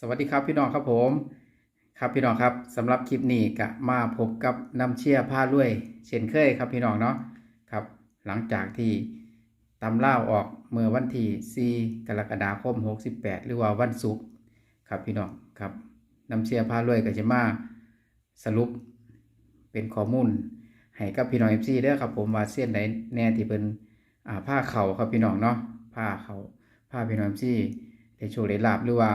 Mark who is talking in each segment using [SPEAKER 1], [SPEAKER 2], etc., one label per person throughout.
[SPEAKER 1] สวัสดีครับพี่น้องครับผมครับพี่น้องครับสำหรับคลิปนี้ก็มาพบกับน้ำเชี่ยผ้าลุยเช่นเคยครับพี่น้องเนาะครับ หลังจากที่ตำเล่าออกเมื่อวันที่4กรกฎาคม 68 หรือว่าวันศุกร์ครับพี่น้องครับน้ำเชี่ยผ้าลุยก็จะมาสรุปเป็นข้อมูลให้กับพี่น้อง FC เด้อครับผมว่าเส้นไหนแน่ที่เป็นผ้าเข่าครับพี่น้องเนาะผ้าเขาผ้าพี่น้อง FC ได้โชว์ได้ลาบหรือว่า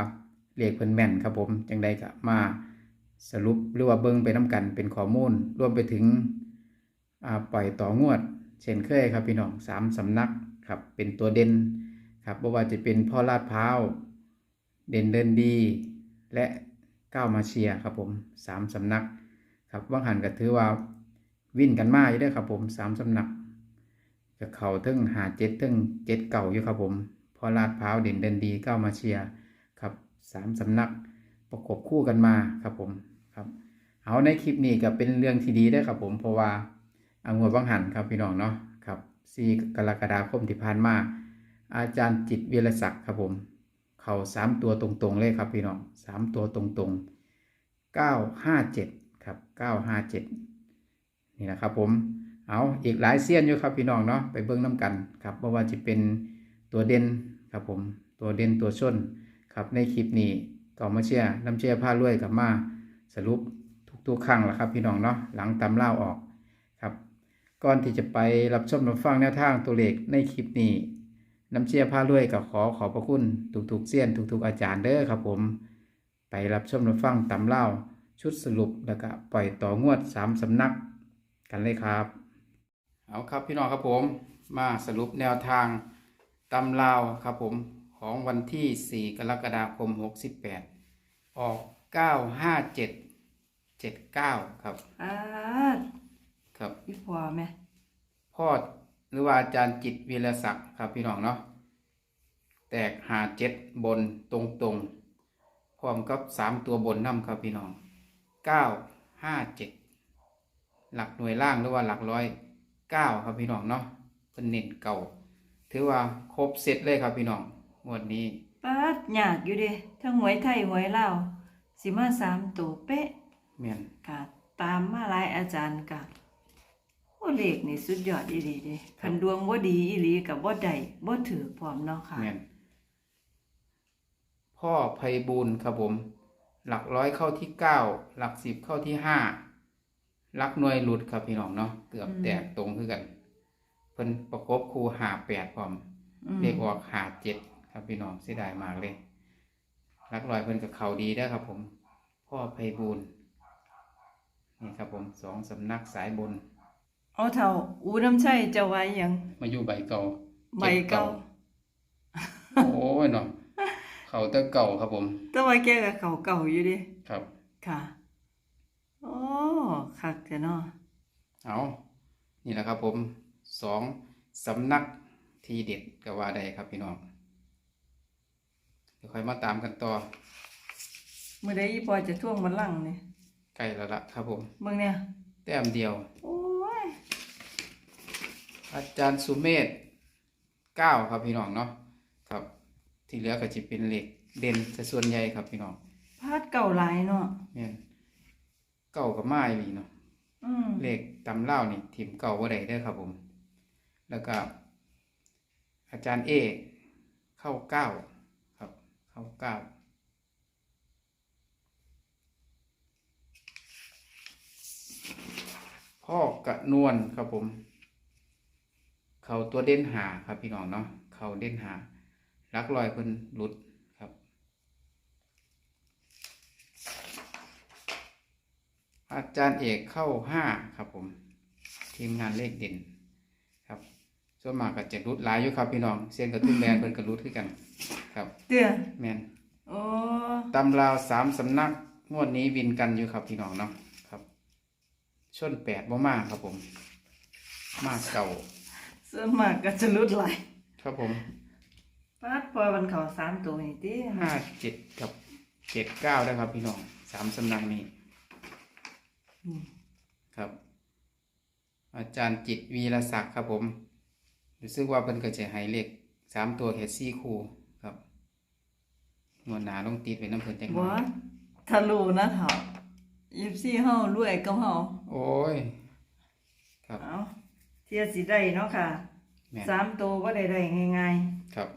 [SPEAKER 1] เรียกเพิ่นแม่นครับผมจังใดก็มาสรุปหรือว่าเบิ่งไปน้กันเป็นข้อมูลรวมไปถึงปล่อยต่องวด เช่นเคยครับพี่น้องสามสำนักครับเป็นตัวเด่นครับบ่ว่าจะเป็นพ่อลาดพร้าวเด่นเดินดี และก้าวมาเชียครับผมสามสำนักครับว่างหันก็ถือว่าวิ่นกันมาอยู่ด้อครับผมสามสำนักกับเขาถึงหาเจ็ดถึงเจ็ดเก่าอยู่ครับผมพ่อลาดพร้าวเด่นเดินดีก้าวมาเชียร์ สามสำนักประกบคู่กันมาครับผมครับ เอาในคลิปนี้ก็เป็นเรื่องที่ดีได้ครับผมเพราะว่าอางวดวังหันครับพี่น้องเนาะครับซีกรกฎาคมที่ผ่านมาอาจารย์จิตเวรศักดิ์ครับผมเขาสามตัวตรงๆเลยครับพี่น้องสามตัวตรงๆเก้าห้าเจ็ดครับเก้าห้าเจ็ดนี่นะครับผมเอาอีกหลายเซียนอยู่ครับพี่น้องเนาะไปเบิ้งน้ำกันครับเพราะว่าจะเป็นตัวเด่นครับผมตัวเด่นตัวชน ครับในคลิปนี้ก็มาเชียร์น้ำเชียร์ผ้ารวยกับมาสรุปทุกๆครั้งแล้วครับพี่น้องเนาะหลังตำเล่าออกครับก่อนที่จะไปรับชมรับฟังแนวทางตัวเลขในคลิปนี้น้ำเชียร์ผ้ารวยก็ขอขอบพระคุณทุกๆเสี้ยนทุกๆอาจารย์เด้อครับผม ไปรับชมรับฟังตำเล่าชุดสรุปแล้วก็ปล่อยต่องวดสามสำนักกันเลยครับ เอาครับพี่น้องครับผมมาสรุปแนวทางตำลาวครับผม ของวันที่ 4 กรกฎาคม 68 ออก 957 79 ครับ
[SPEAKER 2] อ่า
[SPEAKER 1] ครับ
[SPEAKER 2] พี่พ่อแม่
[SPEAKER 1] พ่อหรือว่าอาจารย์จิตวีรศักดิ์ครับพี่น้องเนาะแตกหาเจ็ดบนตรงตรงๆพร้อมกับ3ตัวบนน้ำครับพี่น้อง957หลักหน่วยล่างหรือว่าหลักร้อย9ครับพี่น้องเนาะเป็นเน้นเก่า ถือว่าครบเซตเลยครับพี่น้อง งวดนี้
[SPEAKER 2] ปัดยากอยู่เด้ทั้งหวยไทยหวยลาวสิมาสามตัวเป๊ะ
[SPEAKER 1] แม่น
[SPEAKER 2] กะตามมาหลายอาจารย์กะโอ้เลขนี่สุดยอดอีหลีเด้คันดวงบ่ดีอีหลีกับบ่ได้บ่ถือพร้อมเนาะค่ะ
[SPEAKER 1] แม่นพ่อไพบูลย์ครับผม หลักร้อยเข้าที่เก้าหลักสิบเข้าที่ห้าหลักหน่วยหลุดครับพี่น้องเนาะเกือบแตกตรงคือกันเพิ่นประกบคูหาแปดพร้อม
[SPEAKER 2] อืม
[SPEAKER 1] เรียกออกหาเจ็ด ครับพี่น้องเสียดายมากเลยหลักร้อยเพิ่นกับเขาดีได้อครับผม พ่อไพบูลย์นี่ครับผมสองสำนักสายบน
[SPEAKER 2] เอาเท่าอูน้ำชัยจะไว้หยัง
[SPEAKER 1] มาอยู่ใบเก่า
[SPEAKER 2] ใบเก่า
[SPEAKER 1] โอ้ยเนาะเขาแตะเก่าครับผม
[SPEAKER 2] แต่ว่าแกก็เขาเก่าอยู่เดิ
[SPEAKER 1] ครับ
[SPEAKER 2] ค่ะโอ้คักแต่เนาะ
[SPEAKER 1] เอานี่แหละครับผมสองสำนักทีเด็ดก็ว่าได้ครับพี่น้องเดี๋ยวค่อยมาตามกันต่อ
[SPEAKER 2] มื้อใดอีพ่อจะท่วงบัลลังก์นี่
[SPEAKER 1] ใกล้แล้วละครับผม
[SPEAKER 2] เบิ่งเนี่ย
[SPEAKER 1] แต้มเดียว
[SPEAKER 2] โอ้ย
[SPEAKER 1] อาจารย์สุเมธเก้าครับพี่น้องเนาะครับ ที่เหลือก็จะเป็นเหล็กเด่นซะส่วนใหญ่ครับพี่น้อง
[SPEAKER 2] พาดเก่าหลายเนาะ
[SPEAKER 1] เนี่ยเก่ากับไม้นี่เนาะ
[SPEAKER 2] อืม
[SPEAKER 1] เลขตำเล่าวนี่ทีมเก่าว่าใดได้อครับผม แล้วก็ อาจารย์เอเข้าเก้าครับ เขาเก้าพ่อกระนวลครับผม เขาตัวเด่นหาครับพี่น้องเนาะเขาเด่นหาลักลอยเพิ่นหลุดครับอาจารย์เอกเข้าห้าครับผม ทีมงานเลขเด่น ส่วนมากก็จะรุดหลายอยู่ครับพี่น้องเส้นกระทุ่มแบนเพิ่นก็รุดคือกัน ครับ
[SPEAKER 2] เตื้อ
[SPEAKER 1] แมน
[SPEAKER 2] โอ้
[SPEAKER 1] ตำราวสามสำนักงวดนี้วินกันอยู่ครับพี่น้องเนาะครับ ชนแปดบ่มากครับผม มากเก่า
[SPEAKER 2] ส่วนมากก็จะลุดไหลาย
[SPEAKER 1] ครับผม
[SPEAKER 2] ปาดพอมันเขาสามตัวนี่ติ
[SPEAKER 1] ห้าเจ็ดกับเจ็ดเก้าได้ครับพี่น้องสามสำนักนี้
[SPEAKER 2] อืม
[SPEAKER 1] ครับ อาจารย์จิตวีรศักดิ์ครับผม รู้สึกว่าเพิ่นก็จะให้เลขสามตัวแค่สี่คู่ครับงงวดหน้าลงติดไว้น้ำเพิ่นจังหน่
[SPEAKER 2] บ่
[SPEAKER 1] อย
[SPEAKER 2] ทะลุนะเฒ่า24เฮารวยกับเฮา
[SPEAKER 1] โอ้ย ครับ
[SPEAKER 2] เอาเที่ยสิได้เนาะค่ะ
[SPEAKER 1] แม่น
[SPEAKER 2] สามตัวบ่ได้ได้ง่าย
[SPEAKER 1] ครับ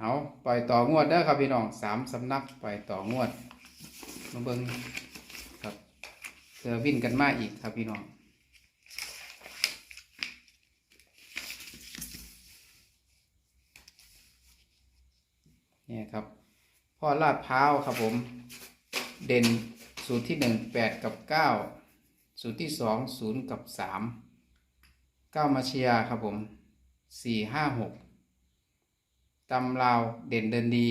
[SPEAKER 1] เอาปล่อยต่องวดเด้อครับพี่น้องสามสำนักปล่อยต่องวดมาเบิ่งครับเสือวินกันมาอีกครับพี่น้อง นี่ยครับพ่อลาดพร้าวครับผม เด่นสูตรที่หนึ่งแปดกับเก้าสูตรที่สองศูนย์กับสามเก้ามาเชียร์ครับผมสี่ห้าหกตำลาวเด่นเดินดี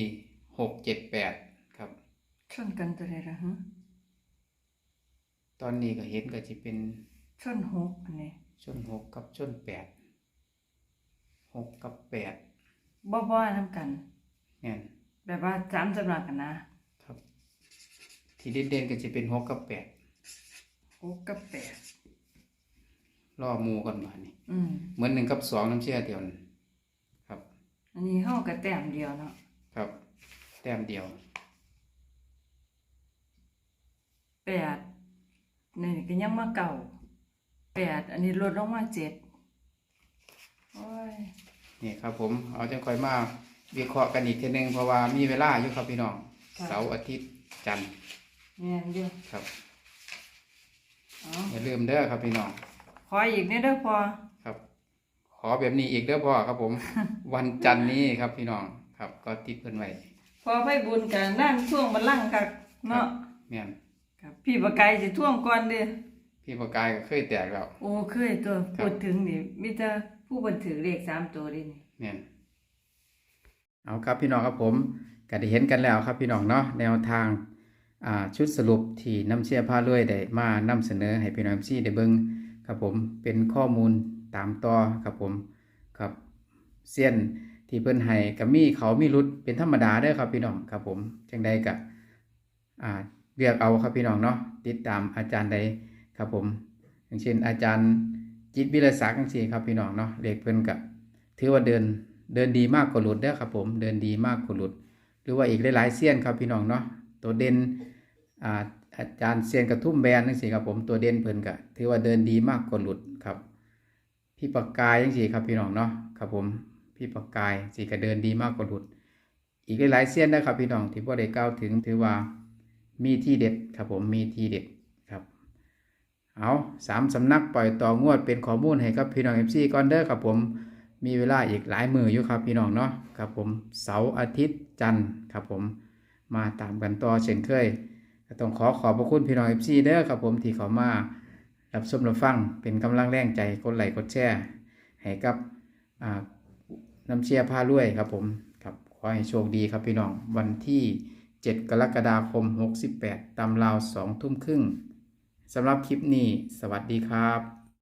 [SPEAKER 1] หกเจ็ดแปดครับ
[SPEAKER 2] ๆชนกันตัวใดล่ะฮะ
[SPEAKER 1] ตอนนี้ก็เห็นก็จะเป็น
[SPEAKER 2] ชนหกอันนี้
[SPEAKER 1] ชนหกกับชนแปดหกกับแปด
[SPEAKER 2] บ่บ่นํกัน
[SPEAKER 1] เนี่ย
[SPEAKER 2] แบบว่าสามสำนักกันนะครับ
[SPEAKER 1] ที่เด่นๆก็จะเป็นหกกับแปด
[SPEAKER 2] หกกับแปด
[SPEAKER 1] ล่อหมูก่อนมานี่
[SPEAKER 2] อืม
[SPEAKER 1] เหมือนหนึ่งกับสองน้ำเชื่อเดียวนั่นครับ
[SPEAKER 2] อันนี้เฮาก็แต้มเดียวเนาะ
[SPEAKER 1] ครับ แต้มเดียว
[SPEAKER 2] แปดนี่ก็ยังมาเก่าแปดอันนี้ลดลงมาเจ็ดโอ้ย
[SPEAKER 1] นี่ครับผม เอาจังค่อยมา วิเคราะห์กันอีกทีหนึงเพราะว่ามีเวลาอยู่ครับพี่น้อง
[SPEAKER 2] ค่ะ
[SPEAKER 1] เสาร์อาทิตย์จันทร์
[SPEAKER 2] แม่นอยู่
[SPEAKER 1] ครับ
[SPEAKER 2] เอา
[SPEAKER 1] อย่าลืมเด้อครับพี่น้อง
[SPEAKER 2] ขออีกนิดเด้อพอ
[SPEAKER 1] ครับ ขอแบบนี้อีกเด้อพ่อครับผม วันจันทร์นี้ครับพี่น้องครับ ก็ติดเพิ่นไว้
[SPEAKER 2] พอไปบุญกันนั่นท่วงบัลลังก์กักเนาะ
[SPEAKER 1] แม่น
[SPEAKER 2] ครับพี่ประไกายสิท่วงก่อนเด้อ
[SPEAKER 1] พี่ประกายก็เคยแตกแล้ว
[SPEAKER 2] โอ้เคยตัว
[SPEAKER 1] ครับ
[SPEAKER 2] พูดถึงนี่มีแต่ผู้บันถือเลขสามตัวเดินี่
[SPEAKER 1] แม่น เอาครับพี่น้องครับผมก็ได้เห็นกันแล้วครับพี่น้องเนาะแนวทางาชุดสรุปที่น้ำเชื่อผ้าลวยได้มานำเสนอให้พี่น้องซี่ได้เบิ่งครับผมเป็นข้อมูลตามต่อครับผมครับเส้นที่เพิ่นให้ก็มีเขามีรุดเป็นธรรมดาเด้อครับพี่น้องครับผมจังใดก็อ่าเลือกเอาครับพี่น้องเนาะติดตามอาจารย์ใดครับผม อย่างเช่นอาจารย์จิตวิรศักดิ์จังซี่ครับพี่น้องเนาะเลขเพิ่นก็ถือว่าเดิน เดินดีมากกว่าหลุดเด้อครับผมเดินดีมากกว่าหลุด หรือว่าอีกหลายๆเซียนครับพี่น้องเนาะตัวเด่นอ่าอาจารย์เซียนกระทุ่มแบนนั่นสิครับผมตัวเด่นเพิ่นก็ถือว่าเดินดีมากกว่าหลุดครับพี่ปากกายยังสิครับพี่น้องเนาะครับผมพี่ปากกายสิก็เดินดีมากกว่าหลุด อีกหลายๆเซียนนะครับพี่น้องที่พ่ได้กล่าวถึงถือว่ามีที่เด็ดครับผมมีที่เด็ดครับเอาสามสำนักปล่อยต่องวดเป็นข้อมูลให้กับพี่น้องเอฟซีก่อนเด้อครับผม มีเวลาอีกหลายมืออยู่ครับพี่น้องเนาะครับผมเสาร์อาทิตย์จันทร์ครับผมมาตามกันต่อเช่นเคยก็ต้องขอขอบพระคุณพี่น้องเอฟซีเด้อครับผมที่เขามารับชมรับฟังเป็นกำลังแรงใจกดไลค์กดแชร์ให้กับน้ำเชียร์พารวยครับผมครับขอให้โชคดีครับพี่น้องวันที่ 7 กรกฎาคม 68 ตามราว 2 ทุ่มครึ่งสำหรับคลิปนี้ สวัสดีครับ